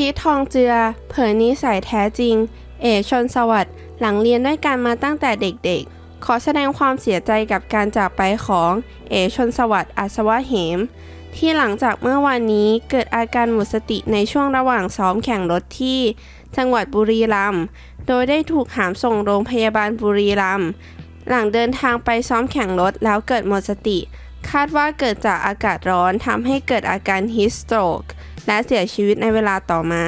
พีททองเจือ เผยนิสัยแท้จริง เอชนสวัสดิ์หลังเรียนด้วยกันมาตั้งแต่เด็กๆ ขอแสดงความเสียใจกับการจากไปของ เอชนสวัสดิ์อัศวะเหม ที่หลังจากเมื่อวานนี้เกิดอาการหมดสติในช่วงระหว่างซ้อมแข่งรถที่ จังหวัดบุรีรัมย์โดยได้ถูกหามส่งโรงพยาบาลบุรีรัมย์หลังเดินทางไปซ้อมแข่งรถแล้วเกิดหมดสติ คาดว่าเกิดจากอากาศร้อนทำให้เกิดอาการฮิสโตรก และเสียชีวิตในเวลาต่อมา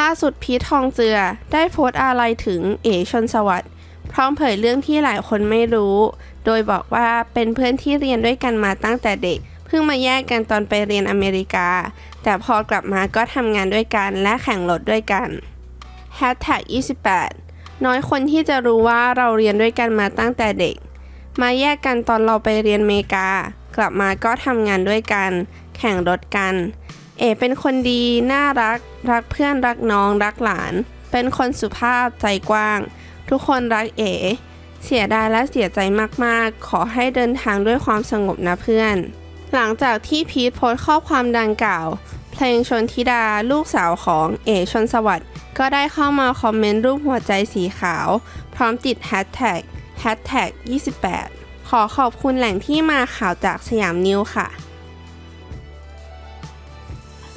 ล่าสุดพีททองเจือได้โพสต์อาลัยถึงเอชนสวัสดิ์พร้อมเผยเรื่องที่หลายคนไม่รู้ โดยบอกว่าเป็นเพื่อนที่เรียนด้วยกันมาตั้งแต่เด็ก เพิ่งมาแยกกันตอนไปเรียนอเมริกา แต่พอกลับมาก็ทำงานด้วยกันและแข่งรถด้วยกัน Hashtag 28 น้อยคนที่จะรู้ว่าเราเรียนด้วยกันมาตั้งแต่เด็ก มาแยกกันตอนเราไปเรียนเมกา กลับมาก็ทำงานด้วยกัน แข่งรถกัน เอเป็นคนดี น่ารัก รักเพื่อน รักน้อง รักหลาน เป็นคนสุภาพ ใจกว้าง ทุกคนรักเอเสียดายและเสียใจมาก ๆ ขอให้เดินทางด้วยความสงบนะเพื่อน หลังจากที่พีทโพสข้อความดังกล่าว เพลงชนธิดา ลูกสาวของเอชนสวัสด์ก็ได้เข้ามาคอมเมนต์รูปหัวใจสีขาว พร้อมติดแฮชแท็กแฮชแท็ก28 ขอขอบคุณแหล่งที่มาข่าวจากสยามนิวค่ะ